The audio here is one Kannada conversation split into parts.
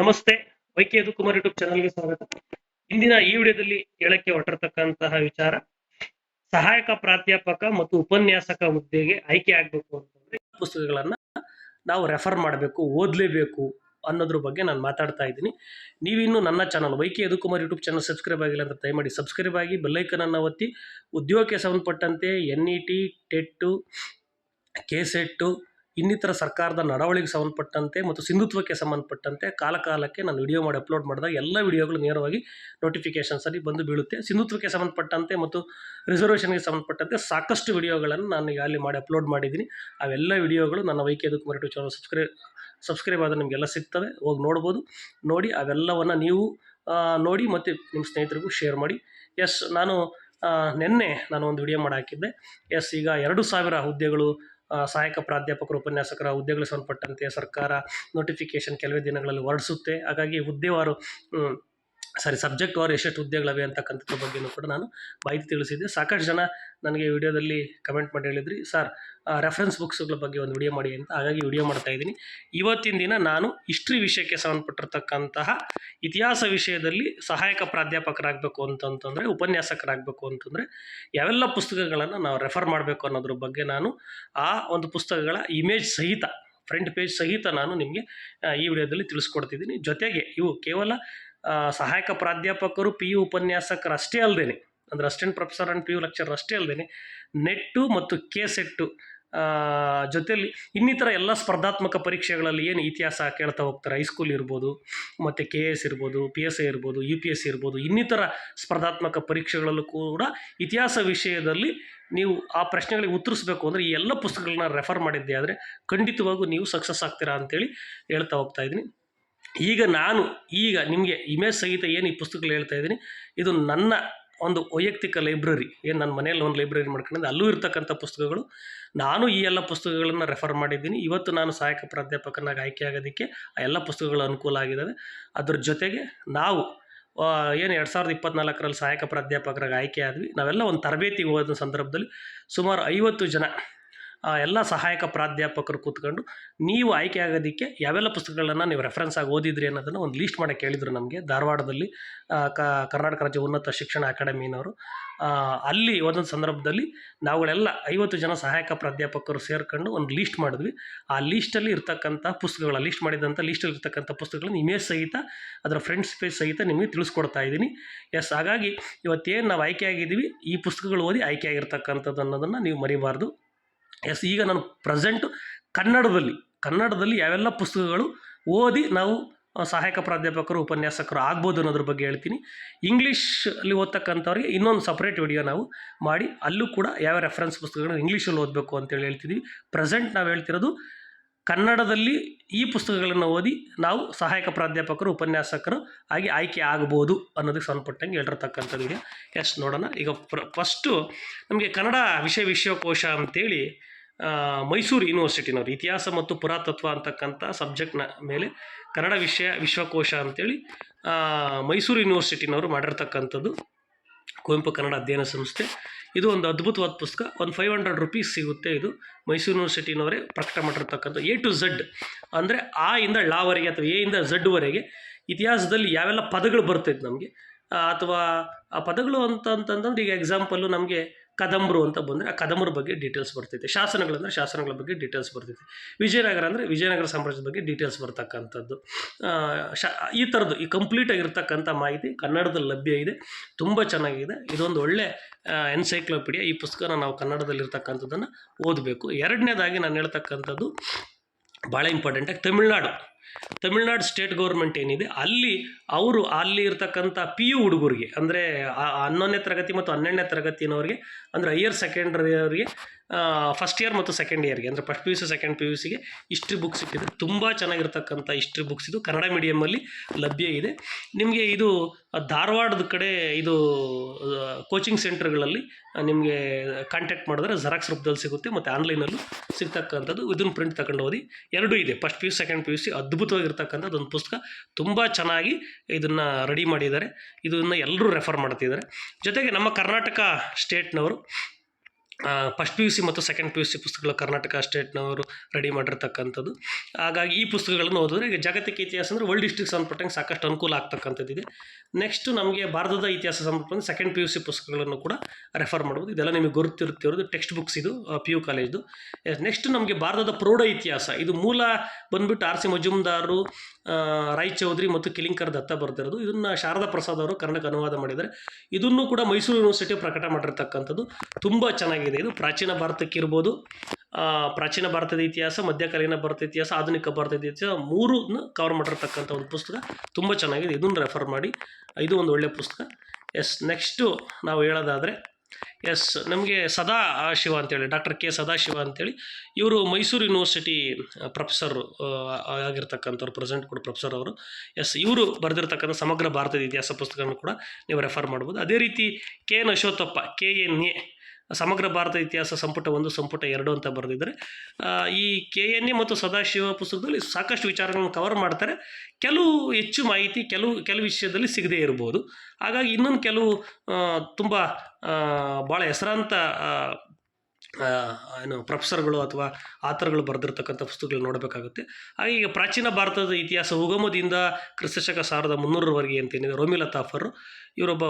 ನಮಸ್ತೆ ವೈಕೆ ಕುಮಾರ್ ಯೂಟ್ಯೂಬ್ ಚಾನಲ್ಗೆ ಸ್ವಾಗತ. ಇಂದಿನ ಈ ವಿಡಿಯೋದಲ್ಲಿ ಹೇಳಕ್ಕೆ ಹೊರಟಿರ್ತಕ್ಕಂತಹ ವಿಚಾರ, ಸಹಾಯಕ ಪ್ರಾಧ್ಯಾಪಕ ಮತ್ತು ಉಪನ್ಯಾಸಕ ಹುದ್ದೆಗೆ ಆಯ್ಕೆ ಆಗ್ಬೇಕು ಅಂತಂದ್ರೆ ಪುಸ್ತಕಗಳನ್ನ ನಾವು ರೆಫರ್ ಮಾಡಬೇಕು, ಓದಲೇಬೇಕು ಅನ್ನೋದ್ರ ಬಗ್ಗೆ ನಾನು ಮಾತಾಡ್ತಾ ಇದ್ದೀನಿ. ನೀವಿನ್ನು ನನ್ನ channel YK Yadukumar YouTube channel subscribe ಆಗಿಲ್ಲ ಅಂತ ದಯಮಾಡಿ ಸಬ್ಸ್ಕ್ರೈಬ್ ಆಗಿ ಬೆಲ್ಲೈಕನನ್ನು ಒತ್ತಿ. ಉದ್ಯೋಗಕ್ಕೆ ಸಂಬಂಧಪಟ್ಟಂತೆ N E T, TET K SET ಇನ್ನಿತರ ಸರ್ಕಾರದ ನಡವಳಿಗೆ ಸಂಬಂಧಪಟ್ಟಂತೆ ಮತ್ತು ಸಿಂಧುತ್ವಕ್ಕೆ ಸಂಬಂಧಪಟ್ಟಂತೆ ಕಾಲಕಾಲಕ್ಕೆ ನಾನು ವಿಡಿಯೋ ಮಾಡಿ ಅಪ್ಲೋಡ್ ಮಾಡಿದಾಗ ಎಲ್ಲ ವಿಡಿಯೋಗಳು ನೇರವಾಗಿ ನೋಟಿಫಿಕೇಷನ್ಸಲ್ಲಿ ಬಂದು ಬೀಳುತ್ತೆ. ಸಿಂಧುತ್ವಕ್ಕೆ ಸಂಬಂಧಪಟ್ಟಂತೆ ಮತ್ತು ರಿಸರ್ವೇಷನ್ಗೆ ಸಂಬಂಧಪಟ್ಟಂತೆ ಸಾಕಷ್ಟು ವಿಡಿಯೋಗಳನ್ನು ನಾನು ಈಗ ಅಲ್ಲಿ ಮಾಡಿ ಅಪ್ಲೋಡ್ ಮಾಡಿದ್ದೀನಿ. ಅವೆಲ್ಲ ವಿಡಿಯೋಗಳು ನನ್ನ YK Kumar YouTube channel subscribe subscribe ಆದರೆ ನಿಮಗೆಲ್ಲ ಸಿಗ್ತವೆ. ಹೋಗಿ ನೋಡ್ಬೋದು. ನೋಡಿ, ಅವೆಲ್ಲವನ್ನು ನೀವು ನೋಡಿ ಮತ್ತು ನಿಮ್ಮ ಸ್ನೇಹಿತರಿಗೂ ಶೇರ್ ಮಾಡಿ. ಎಸ್, ನಾನು ನಿನ್ನೆ ನಾನು ಒಂದು ವಿಡಿಯೋ ಮಾಡಿ ಹಾಕಿದ್ದೆ. ಎಸ್, ಈಗ ಎರಡು ಸಾವಿರ ಹುದ್ದೆಗಳು ಸಹಾಯಕ ಪ್ರಾಧ್ಯಾಪಕರು ಉಪನ್ಯಾಸಕರ ಹುದ್ದೆಗಳಿಗೆ ಸಂಬಂಧಪಟ್ಟಂತೆ ಸರ್ಕಾರ ನೋಟಿಫಿಕೇಶನ್ ಕೆಲವೇ ದಿನಗಳಲ್ಲಿ ಹೊರಡಿಸುತ್ತೆ. ಹಾಗಾಗಿ ಹುದ್ದೆವಾರು ಸಾರಿ ಸಬ್ಜೆಕ್ಟ್ ಅವರ್ ಎಷ್ಟೆಷ್ಟು ಹುದ್ದೆಗಳಿವೆ ಅಂತಕ್ಕಂಥದ್ರ ಬಗ್ಗೆನೂ ಕೂಡ ನಾನು ಮಾಹಿತಿ ತಿಳಿಸಿದ್ದೆ. ಸಾಕಷ್ಟು ಜನ ನನಗೆ ವಿಡಿಯೋದಲ್ಲಿ ಕಮೆಂಟ್ ಮಾಡಿ ಹೇಳಿದ್ರಿ. ಸರ್ ರೆಫರೆನ್ಸ್ ಬುಕ್ಸ್ಗಳ ಬಗ್ಗೆ ಒಂದು ವಿಡಿಯೋ ಮಾಡಿ ಅಂತ ಹಾಗಾಗಿ ವಿಡಿಯೋ ಮಾಡ್ತಾ ಇದ್ದೀನಿ. ಇವತ್ತಿನ ದಿನ ನಾನು ಹಿಸ್ಟ್ರಿ ವಿಷಯಕ್ಕೆ ಸಂಬಂಧಪಟ್ಟಿರ್ತಕ್ಕಂತಹ ಇತಿಹಾಸ ವಿಷಯದಲ್ಲಿ ಸಹಾಯಕ ಪ್ರಾಧ್ಯಾಪಕರಾಗಬೇಕು ಅಂತಂತಂದರೆ, ಉಪನ್ಯಾಸಕರಾಗಬೇಕು ಅಂತಂದರೆ, ಯಾವೆಲ್ಲ ಪುಸ್ತಕಗಳನ್ನು ನಾವು ರೆಫರ್ ಮಾಡಬೇಕು ಅನ್ನೋದ್ರ ಬಗ್ಗೆ ನಾನು ಆ ಒಂದು ಪುಸ್ತಕಗಳ ಇಮೇಜ್ ಸಹಿತ ಫ್ರಂಟ್ ಪೇಜ್ ಸಹಿತ ನಾನು ನಿಮಗೆ ಈ ವಿಡಿಯೋದಲ್ಲಿ ತಿಳಿಸ್ಕೊಡ್ತಿದ್ದೀನಿ. ಜೊತೆಗೆ ಇವು ಕೇವಲ ಸಹಾಯಕ ಪ್ರಾಧ್ಯಾಪಕರು ಪಿ ಯು ಉಪನ್ಯಾಸಕರಷ್ಟೇ ಅಷ್ಟೇ ಅಲ್ಲದೆ ಅಂದರೆ assistant professor and P U lecture ಅಷ್ಟೇ ಅಲ್ಲದೆ ನೆಟ್ಟು ಮತ್ತು ಕೆ ಸೆಟ್ಟು ಜೊತೆಯಲ್ಲಿ ಇನ್ನಿತರ ಎಲ್ಲ ಸ್ಪರ್ಧಾತ್ಮಕ ಪರೀಕ್ಷೆಗಳಲ್ಲಿ ಏನು ಇತಿಹಾಸ ಕೇಳ್ತಾ ಹೋಗ್ತಾರೆ? ಹೈಸ್ಕೂಲ್ ಇರ್ಬೋದು, ಮತ್ತು ಕೆ ಎಸ್ ಇರ್ಬೋದು, ಪಿ ಎಸ್ ಐ ಇರ್ಬೋದು, ಯು ಪಿ ಎಸ್ ಸಿ ಇರ್ಬೋದು, ಇನ್ನಿತರ ಸ್ಪರ್ಧಾತ್ಮಕ ಪರೀಕ್ಷೆಗಳಲ್ಲೂ ಕೂಡ ಇತಿಹಾಸ ವಿಷಯದಲ್ಲಿ ನೀವು ಆ ಪ್ರಶ್ನೆಗಳಿಗೆ ಉತ್ತರಿಸ್ಬೇಕು ಅಂದರೆ ಈ ಎಲ್ಲ ಪುಸ್ತಕಗಳನ್ನ ರೆಫರ್ ಮಾಡಿದ್ದೆ. ಆದರೆ ಖಂಡಿತವಾಗೂ ನೀವು ಸಕ್ಸಸ್ ಆಗ್ತೀರಾ ಅಂತೇಳಿ ಹೇಳ್ತಾ ಹೋಗ್ತಾ ಇದ್ದೀನಿ. ಈಗ ನಾನು, ಈಗ ನಿಮಗೆ ಇಮೇಜ್ ಸಹಿತ ಏನು ಈ ಪುಸ್ತಕಗಳು ಹೇಳ್ತಾ ಇದ್ದೀನಿ, ಇದು ನನ್ನ ಒಂದು ವೈಯಕ್ತಿಕ ಲೈಬ್ರರಿ ಏನು ನನ್ನ ಮನೆಯಲ್ಲಿ ಒಂದು ಲೈಬ್ರರಿ ಮಾಡ್ಕೊಂಡಿದ್ದೆ, ಅಲ್ಲೂ ಇರ್ತಕ್ಕಂಥ ಪುಸ್ತಕಗಳು. ನಾನು ಈ ಎಲ್ಲ ಪುಸ್ತಕಗಳನ್ನು ರೆಫರ್ ಮಾಡಿದ್ದೀನಿ. ಇವತ್ತು ನಾನು ಸಹಾಯಕ ಪ್ರಾಧ್ಯಾಪಕನಾಗಿ ಆಯ್ಕೆ ಆಗೋದಕ್ಕೆ ಆ ಎಲ್ಲ ಪುಸ್ತಕಗಳು ಅನುಕೂಲ ಆಗಿದ್ದಾವೆ ಅದ್ರ ಜೊತೆಗೆ ನಾವು ಏನು ಎರಡು ಸಾವಿರದ ಇಪ್ಪತ್ನಾಲ್ಕರಲ್ಲಿ ಸಹಾಯಕ ಪ್ರಾಧ್ಯಾಪಕರಾಗಿ ಆಯ್ಕೆ ಆದ್ವಿ. ನಾವೆಲ್ಲ ಒಂದು ತರಬೇತಿಗೆ ಹೋದ ಸಂದರ್ಭದಲ್ಲಿ ಸುಮಾರು ಐವತ್ತು ಜನ ಎಲ್ಲ ಸಹಾಯಕ ಪ್ರಾಧ್ಯಾಪಕರು ಕೂತ್ಕೊಂಡು ನೀವು ಆಯ್ಕೆ ಆಗೋದಕ್ಕೆ ಯಾವೆಲ್ಲ ಪುಸ್ತಕಗಳನ್ನು ನೀವು ರೆಫರೆನ್ಸ್ ಆಗಿ ಓದಿದ್ರಿ ಅನ್ನೋದನ್ನು ಒಂದು ಲೀಸ್ಟ್ ಮಾಡಕ್ಕೆ ಹೇಳಿದರು ನಮಗೆ. ಧಾರವಾಡದಲ್ಲಿ ಕರ್ನಾಟಕ ರಾಜ್ಯ ಉನ್ನತ ಶಿಕ್ಷಣ ಅಕಾಡೆಮಿನವರು. ಅಲ್ಲಿ ಒಂದೊಂದು ಸಂದರ್ಭದಲ್ಲಿ ನಾವುಗಳೆಲ್ಲ ಐವತ್ತು ಜನ ಸಹಾಯಕ ಪ್ರಾಧ್ಯಾಪಕರು ಸೇರ್ಕೊಂಡು ಒಂದು ಲೀಸ್ಟ್ ಮಾಡಿದ್ವಿ. ಆ ಲೀಸ್ಟಲ್ಲಿ ಇರ್ತಕ್ಕಂಥ ಪುಸ್ತಕಗಳ ಲೀಸ್ಟ್ ಮಾಡಿದಂಥ ಲೀಸ್ಟಲ್ಲಿ ಇರ್ತಕ್ಕಂಥ ಪುಸ್ತಕಗಳನ್ನು ಇಮೇಜ್ ಸಹಿತ, ಅದರ ಫ್ರೆಂಡ್ಸ್ ಪೇಜ್ ಸಹಿತ ನಿಮಗೆ ತಿಳಿಸ್ಕೊಡ್ತಾ ಇದ್ದೀನಿ. ಎಸ್ ಹಾಗಾಗಿ ಇವತ್ತೇನು ನಾವು ಆಯ್ಕೆ ಆಗಿದ್ದೀವಿ, ಈ ಪುಸ್ತಕಗಳು ಓದಿ ಆಯ್ಕೆ ಆಗಿರ್ತಕ್ಕಂಥದ್ದು ಅನ್ನೋದನ್ನು ನೀವು ಮರಿಬಾರ್ದು. ಎಸ್, ಈಗ ನಾನು ಪ್ರೆಸೆಂಟು ಕನ್ನಡದಲ್ಲಿ ಕನ್ನಡದಲ್ಲಿ ಯಾವೆಲ್ಲ ಪುಸ್ತಕಗಳು ಓದಿ ನಾವು ಸಹಾಯಕ ಪ್ರಾಧ್ಯಾಪಕರು, ಉಪನ್ಯಾಸಕರು ಆಗ್ಬೋದು ಅನ್ನೋದ್ರ ಬಗ್ಗೆ ಹೇಳ್ತೀನಿ. ಇಂಗ್ಲೀಷಲ್ಲಿ ಓದ್ತಕ್ಕಂಥವ್ರಿಗೆ ಇನ್ನೊಂದು ಸಪ್ರೇಟ್ ವಿಡಿಯೋ ನಾವು ಮಾಡಿ, ಅಲ್ಲೂ ಕೂಡ ಯಾವ ರೆಫರೆನ್ಸ್ ಪುಸ್ತಕಗಳನ್ನ ಇಂಗ್ಲೀಷಲ್ಲಿ ಓದಬೇಕು ಅಂತೇಳಿ ಹೇಳ್ತಿದ್ವಿ. ಪ್ರೆಸೆಂಟ್ ನಾವು ಹೇಳ್ತಿರೋದು ಕನ್ನಡದಲ್ಲಿ ಈ ಪುಸ್ತಕಗಳನ್ನು ಓದಿ ನಾವು ಸಹಾಯಕ ಪ್ರಾಧ್ಯಾಪಕರು, ಉಪನ್ಯಾಸಕರು ಆಗಿ ಆಯ್ಕೆ ಆಗ್ಬೋದು ಅನ್ನೋದಕ್ಕೆ ಸಂಬಂಧಪಟ್ಟಂಗೆ ಹೇಳಿರ್ತಕ್ಕಂಥದ್ದು ಇದೆ. ಎಸ್ ನೋಡೋಣ. ಈಗ ಫಸ್ಟು ನಮಗೆ ಕನ್ನಡ ವಿಷಯ ವಿಶ್ವಕೋಶ ಅಂತೇಳಿ ಮೈಸೂರು ಯೂನಿವರ್ಸಿಟಿನವರು, ಇತಿಹಾಸ ಮತ್ತು ಪುರಾತತ್ವ ಅಂತಕ್ಕಂಥ ಸಬ್ಜೆಕ್ಟ್ನ ಮೇಲೆ ಕನ್ನಡ ವಿಷಯ ವಿಶ್ವಕೋಶ ಅಂತೇಳಿ ಮೈಸೂರು ಯೂನಿವರ್ಸಿಟಿನವರು ಮಾಡಿರ್ತಕ್ಕಂಥದ್ದು ಕುವೆಂಪು ಕನ್ನಡ ಅಧ್ಯಯನ ಸಂಸ್ಥೆ. ಇದು ಒಂದು ಅದ್ಭುತವಾದ ಪುಸ್ತಕ. ಒಂದು ಫೈವ್ ಹಂಡ್ರೆಡ್ ರುಪೀಸ್ ಸಿಗುತ್ತೆ ಇದು. ಮೈಸೂರು ಯೂನಿವರ್ಸಿಟಿನವರೇ ಪ್ರಕಟ ಮಾಡಿರ್ತಕ್ಕಂಥ ಎ ಟು ಝಡ್ ಅಂದರೆ ಆ ಇಂದ ಳಾವರೆಗೆ ಅಥವಾ ಎ ಇಂದ ಝಡ್ವರೆಗೆ ಇತಿಹಾಸದಲ್ಲಿ ಯಾವೆಲ್ಲ ಪದಗಳು ಬರ್ತೈತೆ ನಮಗೆ. ಅಥವಾ ಆ ಪದಗಳು ಅಂತಂತಂದ್ರೆ ಈಗ ಎಕ್ಸಾಂಪಲ್ಲು ನಮಗೆ ಕದಂಬರು ಅಂತ ಬಂದರೆ ಆ ಕದಂಬರ ಬಗ್ಗೆ ಡೀಟೇಲ್ಸ್ ಬರ್ತೈತೆ. ಶಾಸನಗಳಂದರೆ ಶಾಸನಗಳ ಬಗ್ಗೆ ಡೀಟೇಲ್ಸ್ ಬರ್ತೈತೆ. ವಿಜಯನಗರ ಅಂದರೆ ವಿಜಯನಗರ ಸಾಮ್ರಾಜ್ಯದ ಬಗ್ಗೆ ಡೀಟೇಲ್ಸ್ ಬರ್ತಕ್ಕಂಥದ್ದು. ಶಾ, ಈ ಥರದ್ದು ಈ ಕಂಪ್ಲೀಟ್ ಆಗಿರ್ತಕ್ಕಂಥ ಮಾಹಿತಿ ಕನ್ನಡದಲ್ಲಿ ಲಭ್ಯ ಇದೆ. ತುಂಬ ಚೆನ್ನಾಗಿದೆ. ಇದೊಂದು ಒಳ್ಳೆ ಎನ್ಸೈಕ್ಲೋಪೀಡಿಯಾ ಈ ಪುಸ್ತಕನ ನಾವು ಕನ್ನಡದಲ್ಲಿರ್ತಕ್ಕಂಥದ್ದನ್ನು ಓದಬೇಕು. ಎರಡನೇದಾಗಿ ನಾನು ಹೇಳ್ತಕ್ಕಂಥದ್ದು ಭಾಳ ಇಂಪಾರ್ಟೆಂಟಾಗಿ ತಮಿಳ್ನಾಡು. ತಮಿಳ್ನಾಡು ಸ್ಟೇಟ್ ಗೌರ್ಮೆಂಟ್ ಏನಿದೆ, ಅಲ್ಲಿ ಅವರು ಅಲ್ಲಿ ಇರ್ತಕ್ಕಂಥ ಪಿ ಯು ಹುಡುಗರಿಗೆ, ಅಂದರೆ ಹನ್ನೊಂದನೇ ತರಗತಿ ಮತ್ತು ಹನ್ನೆರಡನೇ ತರಗತಿನವ್ರಿಗೆ, ಅಂದರೆ ಹೈಯರ್ ಸೆಕೆಂಡ್ರಿ ಅವರಿಗೆ ಫಸ್ಟ್ ಇಯರ್ ಮತ್ತು ಸೆಕೆಂಡ್ ಇಯರ್ಗೆ ಅಂದರೆ first P U C second P U ಸಿಗೆ ಹಿಸ್ಟ್ರಿ ಬುಕ್ಸ್ ಸಿಕ್ಕಿದೆ. ತುಂಬ ಚೆನ್ನಾಗಿರ್ತಕ್ಕಂಥ ಹಿಸ್ಟ್ರಿ ಬುಕ್ಸ್ ಇದು. ಕನ್ನಡ ಮೀಡಿಯಮಲ್ಲಿ ಲಭ್ಯ ಇದೆ. ನಿಮಗೆ ಇದು ಧಾರವಾಡದ ಕಡೆ ಇದು ಕೋಚಿಂಗ್ ಸೆಂಟರ್ಗಳಲ್ಲಿ ನಿಮಗೆ ಕಾಂಟ್ಯಾಕ್ಟ್ ಮಾಡಿದ್ರೆ ಜೆರಾಕ್ಸ್ ರೂಪದಲ್ಲಿ ಸಿಗುತ್ತೆ, ಮತ್ತು ಆನ್ಲೈನಲ್ಲೂ ಸಿಗ್ತಕ್ಕಂಥದ್ದು. ಇದನ್ನು ಪ್ರಿಂಟ್ ತಗೊಂಡು ಓದಿ. ಎರಡೂ ಇದೆ. First P U second P U C ಅದ್ಭುತವಾಗಿರ್ತಕ್ಕಂಥದ್ದು ಒಂದು ಪುಸ್ತಕ ತುಂಬ ಚೆನ್ನಾಗಿ ಇದನ್ನು ರೆಡಿ ಮಾಡಿದ್ದಾರೆ. ಇದನ್ನು ಎಲ್ಲರೂ ರೆಫರ್ ಮಾಡ್ತಿದ್ದಾರೆ. ಜೊತೆಗೆ ನಮ್ಮ ಕರ್ನಾಟಕ ಸ್ಟೇಟ್ನವರು ಫಸ್ಟ್ ಪಿ ಯು ಸಿ ಮತ್ತು ಸೆಕೆಂಡ್ ಪಿ ಯು ಸಿ ಪುಸ್ತಕಗಳು ಕರ್ನಾಟಕ ಸ್ಟೇಟ್ನವರು ರೆಡಿ ಮಾಡಿರ್ತಕ್ಕಂಥದ್ದು. ಹಾಗಾಗಿ ಈ ಪುಸ್ತಕಗಳನ್ನು ಓದಿದ್ರೆ ಈಗ ಜಾಗತಿಕ ಇತಿಹಾಸ ಅಂದರೆ ವರ್ಲ್ಡ್ ಹಿಸ್ಟ್ರಿಗೆ ಸಂಬಂಧಪಟ್ಟಂಗೆ ಸಾಕಷ್ಟು ಅನುಕೂಲ ಆಗ್ತಕ್ಕಂಥದ್ದಿದೆ ನೆಕ್ಸ್ಟ್ ನಮಗೆ ಭಾರತದ ಇತಿಹಾಸ ಸಂಬಂಧಪಟ್ಟ ಸೆಕೆಂಡ್ ಪಿ ಯು ಸಿ ಪುಸ್ತಕಗಳನ್ನು ಕೂಡ ರೆಫರ್ ಮಾಡ್ಬೋದು. ಇದೆಲ್ಲ ನಿಮಗೆ ಗೊತ್ತಿರುತ್ತಿರೋದು ಟೆಕ್ಸ್ಟ್ ಬುಕ್ಸ್ ಇದು ಪಿ ಯು ಕಾಲೇಜ್ದು ನೆಕ್ಸ್ಟ್ ನಮಗೆ ಭಾರತದ ಪ್ರೌಢ ಇತಿಹಾಸ. ಇದು ಮೂಲ ಬಂದ್ಬಿಟ್ಟು ಆರ್ ಸಿ ಮಜುಮ್ದಾರರು ಆ, ರಾಯ್ ಚೌಧರಿ ಮತ್ತು ಕಿಲಿಂಕರ್ ದತ್ತ ಬರ್ತಿರೋದು ಇದನ್ನು ಶಾರದಾ ಪ್ರಸಾದ್ ಅವರು ಕನ್ನಡಕ್ಕೆ ಅನುವಾದ ಮಾಡಿದ್ದಾರೆ. ಇದನ್ನು ಕೂಡ ಮೈಸೂರು ಯೂನಿವರ್ಸಿಟಿ ಪ್ರಕಟ ಮಾಡಿರ್ತಕ್ಕಂಥದ್ದು. ತುಂಬ ಚೆನ್ನಾಗಿದೆ. ಇದು ಪ್ರಾಚೀನ ಭಾರತಕ್ಕೆ ಇರ್ಬೋದು. ಆ, ಪ್ರಾಚೀನ ಭಾರತದ ಇತಿಹಾಸ ಮಧ್ಯಕಾಲೀನ ಭಾರತ ಇತಿಹಾಸ ಆಧುನಿಕ ಭಾರತದ ಇತಿಹಾಸ ಮೂರನ್ನ ಕವರ್ ಮಾಡಿರ್ತಕ್ಕಂಥ ಒಂದು ಪುಸ್ತಕ. ತುಂಬ ಚೆನ್ನಾಗಿದೆ. ಇದನ್ನು ರೆಫರ್ ಮಾಡಿ. ಇದು ಒಂದು ಒಳ್ಳೆಯ ಪುಸ್ತಕ. ಎಸ್ ನೆಕ್ಸ್ಟು ನಾವು ಹೇಳೋದಾದರೆ ಎಸ್ ನಮಗೆ ಸದಾ ಶಿವ ಅಂತೇಳಿ ಡಾಕ್ಟರ್ ಕೆ ಸದಾಶಿವ ಅಂತೇಳಿ ಇವರು ಮೈಸೂರು ಯೂನಿವರ್ಸಿಟಿ ಪ್ರೊಫೆಸರ್ ಆಗಿರ್ತಕ್ಕಂಥವ್ರು ಪ್ರೆಸೆಂಟ್ ಕೂಡ ಪ್ರೊಫೆಸರ್ ಅವರು. ಎಸ್ ಇವರು ಬರೆದಿರ್ತಕ್ಕಂಥ ಸಮಗ್ರ ಭಾರತದ ಇತಿಹಾಸ ಪುಸ್ತಕವನ್ನು ಕೂಡ ನೀವು ರೆಫರ್ ಮಾಡ್ಬೋದು. ಅದೇ ರೀತಿ K N Ashwathappa K N A ಸಮಗ್ರ ಭಾರತ ಇತಿಹಾಸ ಸಂಪುಟ ಒಂದು, ಸಂಪುಟ ಎರಡು ಅಂತ ಬರೆದಿದ್ದಾರೆ ಈ ಕೆ ಎನ್ ಎ ಮತ್ತು ಸದಾಶಿವ ಪುಸ್ತಕದಲ್ಲಿ ಸಾಕಷ್ಟು ವಿಚಾರಗಳನ್ನು ಕವರ್ ಮಾಡ್ತಾರೆ. ಕೆಲವು ಹೆಚ್ಚು ಮಾಹಿತಿ, ಕೆಲವು ಕೆಲವು ವಿಷಯದಲ್ಲಿ ಸಿಗದೇ ಇರ್ಬೋದು. ಹಾಗಾಗಿ ಇನ್ನೊಂದು ಕೆಲವು ತುಂಬ ಭಾಳ ಹೆಸರಾಂತ ಏನು ಪ್ರೊಫೆಸರ್ಗಳು ಅಥವಾ ಆತರ್ಗಳು ಬರೆದಿರ್ತಕ್ಕಂಥ ಪುಸ್ತಕಗಳು ನೋಡಬೇಕಾಗುತ್ತೆ. ಹಾಗೆ ಈಗ ಪ್ರಾಚೀನ ಭಾರತದ ಇತಿಹಾಸ ಉಗಮದಿಂದ ಕ್ರಿಸ್ತಶಕ ಸಾವಿರದ ಮುನ್ನೂರವರೆಗೆ ಅಂತೇನಿದೆ ರೋಮಿಲಾ ತಾಫರ್, ಇವರೊಬ್ಬ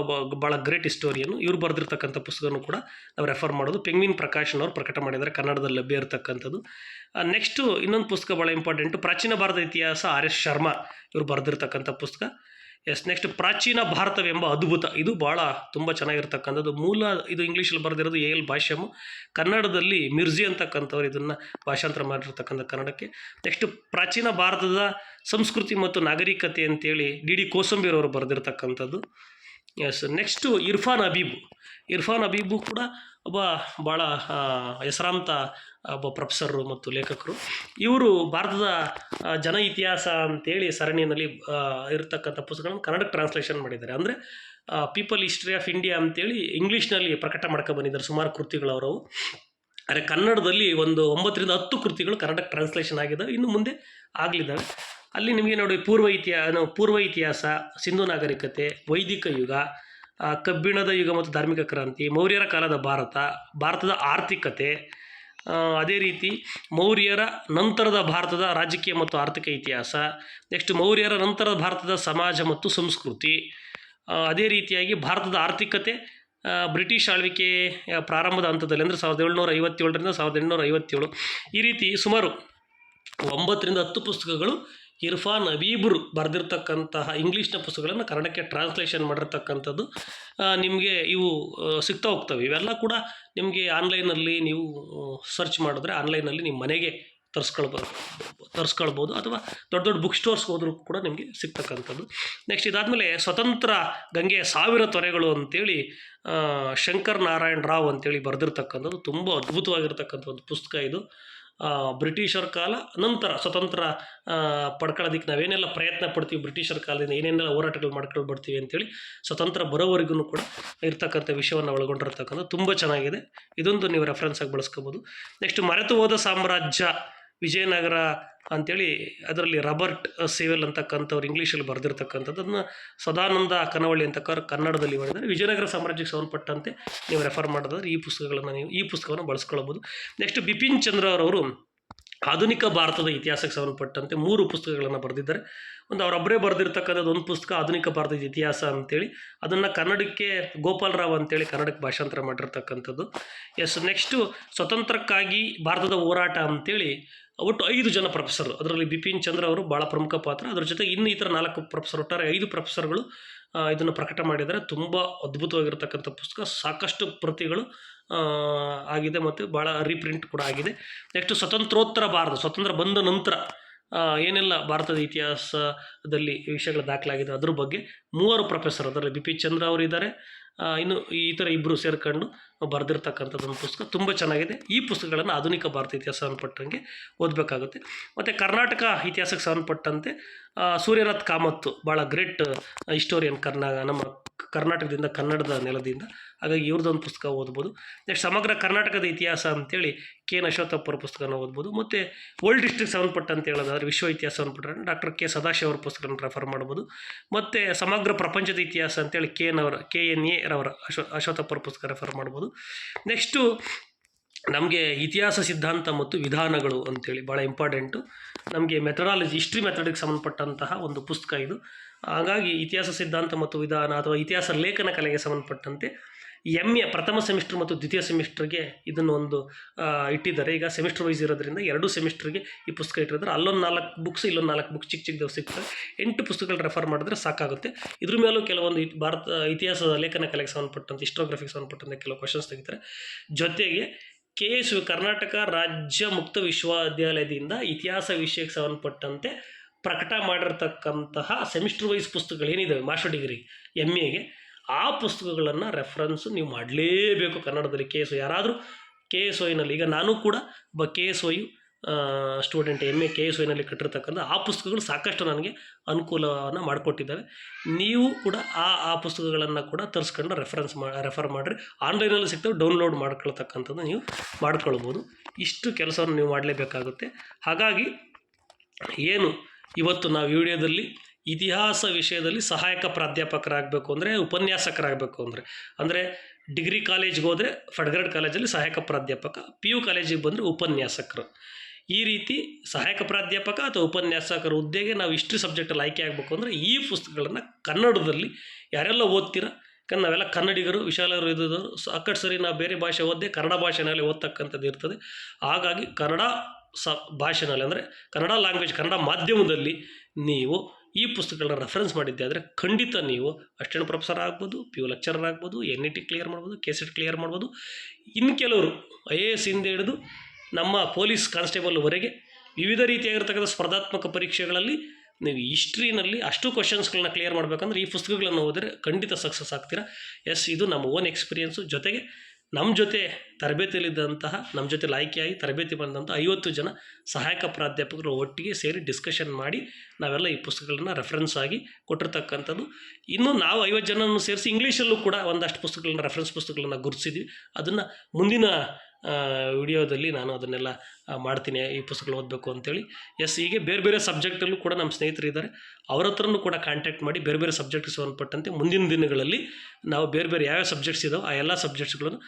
ಭಾಳ ಗ್ರೇಟ್ ಹಿಸ್ಟೋರಿಯನ್ನು ಇವ್ರು ಬರೆದಿರ್ತಕ್ಕಂಥ ಪುಸ್ತಕನೂ ಕೂಡ ನಾವು ರೆಫರ್ ಮಾಡೋದು. ಪೆಂಗ್ವಿನ್ ಪ್ರಕಾಶನ್ ಅವರು ಪ್ರಕಟ ಮಾಡಿದ್ದಾರೆ, ಕನ್ನಡದಲ್ಲಿ ಲಭ್ಯ ಇರತಕ್ಕಂಥದ್ದು. ನೆಕ್ಸ್ಟು ಇನ್ನೊಂದು ಪುಸ್ತಕ ಭಾಳ ಇಂಪಾರ್ಟೆಂಟು ಪ್ರಾಚೀನ ಭಾರತದ ಇತಿಹಾಸ ಆರ್ ಎಸ್ ಶರ್ಮಾ ಇವರು ಬರೆದಿರ್ತಕ್ಕಂಥ ಪುಸ್ತಕ. ಎಸ್ ನೆಕ್ಸ್ಟ್ ಪ್ರಾಚೀನ ಭಾರತವೆಂಬ ಅದ್ಭುತ. ಇದು ಭಾಳ ತುಂಬ ಚೆನ್ನಾಗಿರ್ತಕ್ಕಂಥದ್ದು. ಮೂಲ ಇದು ಇಂಗ್ಲೀಷಲ್ಲಿ ಬರೆದಿರೋದು ಎ ಎಲ್ ಭಾಷ್ಯಮು ಕನ್ನಡದಲ್ಲಿ ಮಿರ್ಜಿ ಅಂತಕ್ಕಂಥವ್ರು ಇದನ್ನು ಭಾಷಾಂತರ ಮಾಡಿರ್ತಕ್ಕಂಥ ಕನ್ನಡಕ್ಕೆ. ನೆಕ್ಸ್ಟ್ ಪ್ರಾಚೀನ ಭಾರತದ ಸಂಸ್ಕೃತಿ ಮತ್ತು ನಾಗರಿಕತೆ ಅಂತೇಳಿ ಡಿ ಡಿ ಕೋಸಂಬಿರವರು ಬರೆದಿರ್ತಕ್ಕಂಥದ್ದು. ಎಸ್ ನೆಕ್ಸ್ಟು ಇರ್ಫಾನ್ ಅಬೀಬು ಇರ್ಫಾನ್ ಅಬೀಬು ಕೂಡ ಒಬ್ಬ ಭಾಳ ಹೆಸರಾಂತ ಒಬ್ಬ ಪ್ರೊಫೆಸರು ಮತ್ತು ಲೇಖಕರು. ಇವರು ಭಾರತದ ಜನ ಇತಿಹಾಸ ಅಂತೇಳಿ ಸರಣಿಯಲ್ಲಿ ಇರತಕ್ಕಂಥ ಪುಸ್ತಕಗಳನ್ನು ಕನ್ನಡಕ್ಕೆ ಟ್ರಾನ್ಸ್ಲೇಷನ್ ಮಾಡಿದ್ದಾರೆ. ಅಂದರೆ ಪೀಪಲ್ ಹಿಸ್ಟ್ರಿ ಆಫ್ ಇಂಡಿಯಾ ಅಂತೇಳಿ ಇಂಗ್ಲೀಷ್ನಲ್ಲಿ ಪ್ರಕಟ ಮಾಡ್ಕೊ ಬಂದಿದ್ದಾರೆ ಸುಮಾರು ಕೃತಿಗಳವರವು ಅರೆ ಕನ್ನಡದಲ್ಲಿ ಒಂದು ಒಂಬತ್ತರಿಂದ ಹತ್ತು ಕೃತಿಗಳು ಕನ್ನಡಕ್ಕೆ ಟ್ರಾನ್ಸ್ಲೇಷನ್ ಆಗಿದ್ದಾವೆ. ಇನ್ನು ಮುಂದೆ ಆಗಲಿದ್ದಾವೆ. ಅಲ್ಲಿ ನಿಮಗೆ ನೋಡಿ ಪೂರ್ವ ಇತಿಹಾಸ ಪೂರ್ವ ಇತಿಹಾಸ, ಸಿಂಧು ನಾಗರಿಕತೆ, ವೈದಿಕ ಯುಗ ಕಬ್ಬಿಣದ ಯುಗ ಮತ್ತು ಧಾರ್ಮಿಕ ಕ್ರಾಂತಿ, ಮೌರ್ಯರ ಕಾಲದ ಭಾರತ, ಭಾರತದ ಆರ್ಥಿಕತೆ ಅದೇ ರೀತಿ ಮೌರ್ಯರ ನಂತರದ ಭಾರತದ ರಾಜಕೀಯ ಮತ್ತು ಆರ್ಥಿಕ ಇತಿಹಾಸ, ನೆಕ್ಸ್ಟ್ ಮೌರ್ಯರ ನಂತರದ ಭಾರತದ ಸಮಾಜ ಮತ್ತು ಸಂಸ್ಕೃತಿ ಅದೇ ರೀತಿಯಾಗಿ ಭಾರತದ ಆರ್ಥಿಕತೆ ಬ್ರಿಟಿಷ್ ಆಳ್ವಿಕೆ ಪ್ರಾರಂಭದ ಹಂತದಲ್ಲಿ ಅಂದರೆ ಸಾವಿರದ ಏಳ್ನೂರ ಐವತ್ತೇಳರಿಂದ ಸಾವಿರದ ಎಂಟುನೂರ ಐವತ್ತೇಳು. ಈ ರೀತಿ ಸುಮಾರು ಒಂಬತ್ತರಿಂದ ಹತ್ತು ಪುಸ್ತಕಗಳು ಇರ್ಫಾನ್ ಅಬೀಬ್ರು ಬರೆದಿರ್ತಕ್ಕಂತಹ ಇಂಗ್ಲೀಷ್ನ ಪುಸ್ತಕಗಳನ್ನು ಕನ್ನಡಕ್ಕೆ ಟ್ರಾನ್ಸ್ಲೇಷನ್ ಮಾಡಿರ್ತಕ್ಕಂಥದ್ದು ನಿಮಗೆ ಇವು ಸಿಗ್ತಾ ಹೋಗ್ತವೆ. ಇವೆಲ್ಲ ಕೂಡ ನಿಮಗೆ ಆನ್ಲೈನಲ್ಲಿ ನೀವು ಸರ್ಚ್ ಮಾಡಿದ್ರೆ ಆನ್ಲೈನಲ್ಲಿ ನಿಮ್ಮ ಮನೆಗೆ ತರಿಸ್ಕೊಳ್ಬೋದು ತರಿಸ್ಕೊಳ್ಬೋದು ಅಥವಾ ದೊಡ್ಡ ದೊಡ್ಡ ಬುಕ್ ಸ್ಟೋರ್ಸ್ ಹೋದ್ರೂ ಕೂಡ ನಿಮಗೆ ಸಿಗ್ತಕ್ಕಂಥದ್ದು. ನೆಕ್ಸ್ಟ್ ಇದಾದಮೇಲೆ ಸ್ವತಂತ್ರ ಗಂಗೆಯ ಸಾವಿರ ತೊರೆಗಳು ಅಂತೇಳಿ ಶಂಕರ್ ನಾರಾಯಣ್ ರಾವ್ ಅಂತೇಳಿ ಬರೆದಿರ್ತಕ್ಕಂಥದ್ದು. ತುಂಬ ಅದ್ಭುತವಾಗಿರ್ತಕ್ಕಂಥ ಒಂದು ಪುಸ್ತಕ ಇದು. ಬ್ರಿಟಿಷರ ಕಾಲ ನಂತರ ಸ್ವತಂತ್ರ ಪಡ್ಕೊಳ್ಳೋದಕ್ಕೆ ನಾವೇನೆಲ್ಲ ಪ್ರಯತ್ನ ಪಡ್ತೀವಿ ಬ್ರಿಟಿಷರ ಕಾಲದಿಂದ, ಏನೇನೆಲ್ಲ ಹೋರಾಟಗಳು ಮಾಡ್ಕೊಂಡು ಬರ್ತೀವಿ ಅಂತೇಳಿ ಸ್ವತಂತ್ರ ಬರೋವರೆಗೂ ಕೂಡ ಇರ್ತಕ್ಕಂಥ ವಿಷಯವನ್ನು ಒಳಗೊಂಡಿರ್ತಕ್ಕಂಥ ತುಂಬ ಚೆನ್ನಾಗಿದೆ. ಇದೊಂದು ನೀವು ರೆಫರೆನ್ಸ್ ಆಗಿ ಬಳಸ್ಕೋಬೋದು. ನೆಕ್ಸ್ಟ್ ಮರೆತು ಹೋದ ಸಾಮ್ರಾಜ್ಯ ವಿಜಯನಗರ ಅಂಥೇಳಿ ಅದರಲ್ಲಿ ರಾಬರ್ಟ್ ಸೇವೆಲ್ ಅಂತಕ್ಕಂಥವ್ರು ಇಂಗ್ಲೀಷಲ್ಲಿ ಬರೆದಿರ್ತಕ್ಕಂಥದ್ದು. ಅದನ್ನು ಸದಾನಂದ ಕನವಳ್ಳಿ ಅಂತಕ್ಕವ್ರು ಕನ್ನಡದಲ್ಲಿ ಮಾಡಿದ್ದಾರೆ ವಿಜಯನಗರ ಸಾಮ್ರಾಜ್ಯಕ್ಕೆ ಸಂಬಂಧಪಟ್ಟಂತೆ ನೀವು ರೆಫರ್ ಮಾಡೋದಾದ್ರೆ ಈ ಪುಸ್ತಕಗಳನ್ನು ನೀವು, ಈ ಪುಸ್ತಕವನ್ನು ಬಳಸ್ಕೊಳ್ಬೋದು. ನೆಕ್ಸ್ಟ್ ಬಿಪಿನ್ ಚಂದ್ರ ಅವರವರು ಆಧುನಿಕ ಭಾರತದ ಇತಿಹಾಸಕ್ಕೆ ಸಂಬಂಧಪಟ್ಟಂತೆ ಮೂರು ಪುಸ್ತಕಗಳನ್ನು ಬರೆದಿದ್ದಾರೆ. ಒಂದು ಅವರೊಬ್ಬರೇ ಬರೆದಿರ್ತಕ್ಕಂಥದ್ದು ಒಂದು ಪುಸ್ತಕ ಆಧುನಿಕ ಭಾರತದ ಇತಿಹಾಸ ಅಂತೇಳಿ. ಅದನ್ನು ಕನ್ನಡಕ್ಕೆ ಗೋಪಾಲ್ ರಾವ್ ಅಂತೇಳಿ ಕನ್ನಡಕ್ಕೆ ಭಾಷಾಂತರ ಮಾಡಿರ್ತಕ್ಕಂಥದ್ದು. ಎಸ್ ನೆಕ್ಸ್ಟು ಸ್ವತಂತ್ರಕ್ಕಾಗಿ ಭಾರತದ ಹೋರಾಟ ಅಂತೇಳಿ ಒಟ್ಟು ಐದು ಜನ ಪ್ರೊಫೆಸರ್. ಅದರಲ್ಲಿ ಬಿಪಿನ್ ಚಂದ್ರ ಅವರು ಭಾಳ ಪ್ರಮುಖ ಪಾತ್ರ. ಅದರ ಜೊತೆಗೆ ಇನ್ನು ಇತರ ನಾಲ್ಕು ಪ್ರೊಫೆಸರ್ ಒಟ್ಟಾರೆ ಐದು ಪ್ರೊಫೆಸರ್ಗಳು ಇದನ್ನು ಪ್ರಕಟ ಮಾಡಿದ್ದಾರೆ. ತುಂಬ ಅದ್ಭುತವಾಗಿರ್ತಕ್ಕಂಥ ಪುಸ್ತಕ. ಸಾಕಷ್ಟು ಪ್ರತಿಗಳು ಆಗಿದೆ ಮತ್ತು ಭಾಳ ರೀಪ್ರಿಂಟ್ ಕೂಡ ಆಗಿದೆ. ನೆಕ್ಸ್ಟ್ ಸ್ವತಂತ್ರೋತ್ತರ ಭಾರತ ಸ್ವತಂತ್ರ ಬಂದ ನಂತರ ಏನೆಲ್ಲ ಭಾರತದ ಇತಿಹಾಸದಲ್ಲಿ ವಿಷಯಗಳು ದಾಖಲಾಗಿದೆ ಅದ್ರ ಬಗ್ಗೆ ಮೂವರು ಪ್ರೊಫೆಸರ್ ಅದರಲ್ಲಿ ಬಿ ಪಿ ಚಂದ್ರ ಅವರು ಇದ್ದಾರೆ ಆ, ಇನ್ನು ಈ ಥರ ಇಬ್ಬರು ಸೇರ್ಕೊಂಡು ಬರೆದಿರ್ತಕ್ಕಂಥದ್ದೊಂದು ಪುಸ್ತಕ ತುಂಬ ಚೆನ್ನಾಗಿದೆ. ಈ ಪುಸ್ತಕಗಳನ್ನು ಆಧುನಿಕ ಭಾರತ ಇತಿಹಾಸ ಸಂಬಂಧಪಟ್ಟಂಗೆ ಓದಬೇಕಾಗುತ್ತೆ. ಮತ್ತು ಕರ್ನಾಟಕ ಇತಿಹಾಸಕ್ಕೆ ಸಂಬಂಧಪಟ್ಟಂತೆ ಸೂರ್ಯನಾಥ್ ಕಾಮತ್ತು ಭಾಳ ಗ್ರೇಟ್ ಹಿಸ್ಟೋರಿಯನ್ ಕರ್ನಾ ನಮ್ಮ ಕರ್ನಾಟಕದಿಂದ, ಕನ್ನಡದ ನೆಲದಿಂದ. ಹಾಗಾಗಿ ಇವ್ರದ್ದೊಂದು ಪುಸ್ತಕ ಓದ್ಬೋದು. ನೆಕ್ಸ್ಟ್ ಸಮಗ್ರ ಕರ್ನಾಟಕದ ಇತಿಹಾಸ ಅಂತೇಳಿ ಕೆ ಎನ್ ಅಶ್ವಥಪ್ಪರ ಪುಸ್ತಕನ ಓದ್ಬೋದು. ಮತ್ತು ವರ್ಲ್ಡ್ ಸಂಬಂಧಪಟ್ಟ ಅಂತ ಹೇಳೋದಾದ್ರೆ ವಿಶ್ವ ಇತಿಹಾಸ ಸಂಬಂಧಪಟ್ಟ ಡಾಕ್ಟರ್ ಕೆ ಸದಾಶಿವ ಅವ್ರ ಪುಸ್ತಕನ ರೆಫರ್ ಮಾಡ್ಬೋದು. ಮತ್ತು ಸಮಗ್ರ ಪ್ರಪಂಚದ ಇತಿಹಾಸ ಅಂತೇಳಿ ಕೆ ಎನ್ ಅವರ, ಕೆ ಎನ್ ಎ ರವರ ಅಶ್ವ ಅಶ್ವಥಪ್ಪರ ಪುಸ್ತಕ ರೆಫರ್ ಮಾಡ್ಬೋದು. ನೆಕ್ಸ್ಟು ನಮಗೆ ಇತಿಹಾಸ ಸಿದ್ಧಾಂತ ಮತ್ತು ವಿಧಾನಗಳು ಅಂತೇಳಿ ಭಾಳ ಇಂಪಾರ್ಟೆಂಟು ನಮಗೆ ಮೆಥಡಾಲಜಿ ಹಿಸ್ಟ್ರಿ ಮೆಥಡಿಗೆ ಸಂಬಂಧಪಟ್ಟಂತಹ ಒಂದು ಪುಸ್ತಕ ಇದು. ಹಾಗಾಗಿ ಇತಿಹಾಸ ಸಿದ್ಧಾಂತ ಮತ್ತು ವಿಧಾನ ಅಥವಾ ಇತಿಹಾಸ ಲೇಖನ ಕಲೆಗೆ ಸಂಬಂಧಪಟ್ಟಂತೆ ಎಂ ಎ ಪ್ರಥಮ ಸೆಮಿಸ್ಟರ್ ಮತ್ತು ದ್ವಿತೀಯ ಸೆಮಿಸ್ಟರ್ಗೆ ಇದನ್ನು ಒಂದು ಇಟ್ಟಿದ್ದಾರೆ. ಈಗ ಸೆಮಿಸ್ಟರ್ ವೈಸ್ ಇರೋದ್ರಿಂದ ಎರಡು ಸೆಮಿಸ್ಟರ್ಗೆ ಈ ಪುಸ್ತಕ ಇಟ್ಟಿರೋದ್ರೆ ಅಲ್ಲೊಂದು ನಾಲ್ಕು ಬುಕ್ಸ್ ಇಲ್ಲೊಂದು ನಾಲ್ಕು ಬುಕ್ಸ್ ಚಿಕ್ಕ ಚಿಕ್ಕದವು ಸಿಗ್ತವೆ ಎಂಟು ಪುಸ್ತಕಗಳು ರೆಫರ್ ಮಾಡಿದ್ರೆ ಸಾಕಾಗುತ್ತೆ. ಇದ್ರ ಮೇಲೂ ಕೆಲವೊಂದು ಭಾರತ, ಇತಿಹಾಸದ ಲೇಖನ ಕಲೆಗೆ ಸಂಬಂಧಪಟ್ಟಂತೆ, ಹಿಸ್ಟೋಗ್ರಫಿಗೆ ಸಂಬಂಧಪಟ್ಟಂತೆ ಕೆಲವು ಕ್ವಶನ್ಸ್ ತೆಗಿತಾರೆ. ಜೊತೆಗೆ ಕೆ ಎಸ್ ಕರ್ನಾಟಕ ರಾಜ್ಯ ಮುಕ್ತ ವಿಶ್ವವಿದ್ಯಾಲಯದಿಂದ ಇತಿಹಾಸ ವಿಷಯಕ್ಕೆ ಸಂಬಂಧಪಟ್ಟಂತೆ ಪ್ರಕಟ ಮಾಡಿರ್ತಕ್ಕಂತಹ ಸೆಮಿಸ್ಟರ್ ವೈಸ್ ಪುಸ್ತಕಗಳು ಏನಿದ್ದಾವೆ ಮಾಸ್ಟರ್ ಡಿಗ್ರಿ ಎಂ ಎಗೆ ಆ ಪುಸ್ತಕಗಳನ್ನು ರೆಫರೆನ್ಸ್ ನೀವು ಮಾಡಲೇಬೇಕು ಕನ್ನಡದಲ್ಲಿ ಕೆ ಎಸ್ ಯಾರಾದರೂ ಕೆ ಎಸ್ ಒಯ್ನಲ್ಲಿ, ಈಗ ನಾನು ಕೂಡ ಒಬ್ಬ K S OU student M A K S ಒಯ್ನಲ್ಲಿ ಕಟ್ಟಿರ್ತಕ್ಕಂಥ ಆ ಪುಸ್ತಕಗಳು ಸಾಕಷ್ಟು ನನಗೆ ಅನುಕೂಲವನ್ನು ಮಾಡಿಕೊಟ್ಟಿದ್ದಾವೆ. ನೀವು ಕೂಡ ಆ ಆ ಪುಸ್ತಕಗಳನ್ನು ಕೂಡ ತರಿಸ್ಕೊಂಡು ರೆಫರೆನ್ಸ್ ಮಾ ರೆಫರ್ ಮಾಡಿರಿ. ಆನ್ಲೈನಲ್ಲಿ ಸಿಗ್ತವೆ ಡೌನ್ಲೋಡ್ ಮಾಡ್ಕೊಳ್ತಕ್ಕಂಥದ್ದು ನೀವು ಮಾಡ್ಕೊಳ್ಬೋದು. ಇಷ್ಟು ಕೆಲಸವನ್ನು ನೀವು ಮಾಡಲೇಬೇಕಾಗುತ್ತೆ. ಹಾಗಾಗಿ, ಏನು, ಇವತ್ತು ನಾವು ವಿಡಿಯೋದಲ್ಲಿ ಇತಿಹಾಸ ವಿಷಯದಲ್ಲಿ ಸಹಾಯಕ ಪ್ರಾಧ್ಯಾಪಕರಾಗಬೇಕು ಅಂದರೆ ಉಪನ್ಯಾಸಕರಾಗಬೇಕು ಅಂದರೆ. ಅಂದರೆ ಡಿಗ್ರಿ ಕಾಲೇಜ್ಗೆ ಹೋದರೆ ಫಡ್ಗರ್ಡ್ ಕಾಲೇಜಲ್ಲಿ ಸಹಾಯಕ ಪ್ರಾಧ್ಯಾಪಕ, ಪಿ ಯು ಕಾಲೇಜಿಗೆ ಬಂದರೆ ಉಪನ್ಯಾಸಕರು. ಈ ರೀತಿ ಸಹಾಯಕ ಪ್ರಾಧ್ಯಾಪಕ ಅಥವಾ ಉಪನ್ಯಾಸಕರ ಹುದ್ದೆಗೆ ನಾವು ಇಷ್ಟು ಸಬ್ಜೆಕ್ಟಲ್ಲಿ ಆಯ್ಕೆ ಆಗಬೇಕು ಅಂದರೆ ಈ ಪುಸ್ತಕಗಳನ್ನು ಕನ್ನಡದಲ್ಲಿ ಯಾರೆಲ್ಲ ಓದ್ತೀರಾ? ಯಾಕಂದ್ರೆ ನಾವೆಲ್ಲ ಕನ್ನಡಿಗರು, ವಿಶಾಲರು ಇದ್ದವರು ಸಾಕಷ್ಟು ಸರಿ ನಾವು ಬೇರೆ ಭಾಷೆ ಓದ್ದೆ ಕನ್ನಡ ಭಾಷೆನಲ್ಲಿ ಓದ್ತಕ್ಕಂಥದ್ದು ಇರ್ತದೆ. ಹಾಗಾಗಿ ಕನ್ನಡ ಸ ಭಾಷೆನಲ್ಲಿ ಅಂದರೆ ಕನ್ನಡ ಲ್ಯಾಂಗ್ವೇಜ್, ಕನ್ನಡ ಮಾಧ್ಯಮದಲ್ಲಿ ನೀವು ಈ ಪುಸ್ತಕಗಳನ್ನ ರೆಫರೆನ್ಸ್ ಮಾಡಿದ್ದೆ ಆದರೆ ಖಂಡಿತ ನೀವು ಅಸಿಸ್ಟೆಂಟ್ ಪ್ರೊಫೆಸರ್ ಆಗ್ಬೋದು ಪಿ ಯು ಲೆಕ್ಚರರ್ ಆಗ್ಬೋದು ಎನ್ ಇ ಟಿ ಕ್ಲಿಯರ್ ಮಾಡ್ಬೋದು ಕೆ ಸೆಟ್ ಕ್ಲಿಯರ್ ಮಾಡ್ಬೋದು. ಇನ್ನು ಕೆಲವರು ಐ ಎ ಎಸ್ ಇಂದ ಹಿಡಿದು ನಮ್ಮ ಪೊಲೀಸ್ ಕಾನ್ಸ್ಟೇಬಲ್ವರೆಗೆ ವಿವಿಧ ರೀತಿಯಾಗಿರ್ತಕ್ಕಂಥ ಸ್ಪರ್ಧಾತ್ಮಕ ಪರೀಕ್ಷೆಗಳಲ್ಲಿ ನೀವು ಹಿಸ್ಟ್ರಿನಲ್ಲಿ ಅಷ್ಟು ಕ್ವಶನ್ಸ್ಗಳನ್ನ ಕ್ಲಿಯರ್ ಮಾಡಬೇಕಂದ್ರೆ ಈ ಪುಸ್ತಕಗಳನ್ನು ಓದಿದ್ರೆ ಖಂಡಿತ ಸಕ್ಸಸ್ ಆಗ್ತೀರಾ. ಎಸ್ ಇದು ನಮ್ಮ ಓನ್ ಎಕ್ಸ್ಪೀರಿಯೆನ್ಸು ಜೊತೆಗೆ ನಮ್ಮ ಜೊತೆ ತರಬೇತಿಯಲ್ಲಿದ್ದಂತಹ ನಮ್ಮ ಜೊತೆ ಲಾಯ್ಕೆಯಾಗಿ ತರಬೇತಿ ಬಂದಂಥ ಐವತ್ತು ಜನ ಸಹಾಯಕ ಪ್ರಾಧ್ಯಾಪಕರು ಒಟ್ಟಿಗೆ ಸೇರಿ ಡಿಸ್ಕಷನ್ ಮಾಡಿ ನಾವೆಲ್ಲ ಈ ಪುಸ್ತಕಗಳನ್ನ ರೆಫರೆನ್ಸ್ ಆಗಿ ಕೊಟ್ಟಿರ್ತಕ್ಕಂಥದ್ದು. ಇನ್ನು ನಾವು ಐವತ್ತು ಜನರನ್ನು ಸೇರಿಸಿ ಇಂಗ್ಲೀಷಲ್ಲೂ ಕೂಡ ಒಂದಷ್ಟು ಪುಸ್ತಕಗಳನ್ನ ರೆಫರೆನ್ಸ್ ಪುಸ್ತಕಗಳನ್ನ ಗುರುತಿಸಿದ್ವಿ. ಅದನ್ನು ಮುಂದಿನ ವಿಡಿಯೋದಲ್ಲಿ ನಾನು ಅದನ್ನೆಲ್ಲ ಮಾಡ್ತೀನಿ, ಈ ಪುಸ್ತಕಗಳು ಓದಬೇಕು ಅಂತೇಳಿ. ಎಸ್, ಹೀಗೆ ಬೇರೆ ಬೇರೆ ಸಬ್ಜೆಕ್ಟಲ್ಲೂ ಕೂಡ ನಮ್ಮ ಸ್ನೇಹಿತರು ಇದ್ದಾರೆ ಅವ್ರ ಹತ್ರನೂ ಕೂಡ ಕಾಂಟ್ಯಾಕ್ಟ್ ಮಾಡಿ ಬೇರೆ ಬೇರೆ ಸಬ್ಜೆಕ್ಟ್ಗೆ ಸಂಬಂಧಪಟ್ಟಂತೆ ಮುಂದಿನ ದಿನಗಳಲ್ಲಿ ನಾವು ಬೇರೆ ಬೇರೆ ಯಾವ್ಯಾವ ಸಬ್ಜೆಕ್ಟ್ಸ್ ಇದಾವೆ ಆ ಎಲ್ಲ ಸಬ್ಜೆಕ್ಟ್ಸ್ಗಳನ್ನು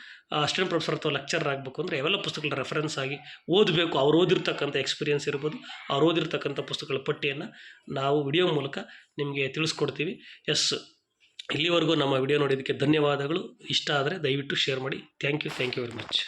ಅಸ್ಟೆಂಟ್ ಪ್ರೊಫೆಸರ್ ಅಥವಾ ಲೆಕ್ಚರ್ ಆಗಬೇಕು ಅಂದರೆ ಯಾವೆಲ್ಲ ಪುಸ್ತಕಗಳ ರೆಫರೆನ್ಸ್ ಆಗಿ ಓದಬೇಕು. ಅವ್ರು ಓದಿರ್ತಕ್ಕಂಥ ಎಕ್ಸ್ಪೀರಿಯನ್ಸ್ ಇರ್ಬೋದು, ಅವ್ರು ಓದಿರ್ತಕ್ಕಂಥ ಪುಸ್ತಕಗಳ ಪಟ್ಟಿಯನ್ನು ನಾವು ವಿಡಿಯೋ ಮೂಲಕ ನಿಮಗೆ ತಿಳಿಸ್ಕೊಡ್ತೀವಿ. ಎಸ್ ಇಲ್ಲಿವರೆಗೂ ನಮ್ಮ ವಿಡಿಯೋ ನೋಡಿದ್ದಕ್ಕೆ ಧನ್ಯವಾದಗಳು. ಇಷ್ಟ ಆದರೆ ದಯವಿಟ್ಟು ಶೇರ್ ಮಾಡಿ. Thank you thank you very much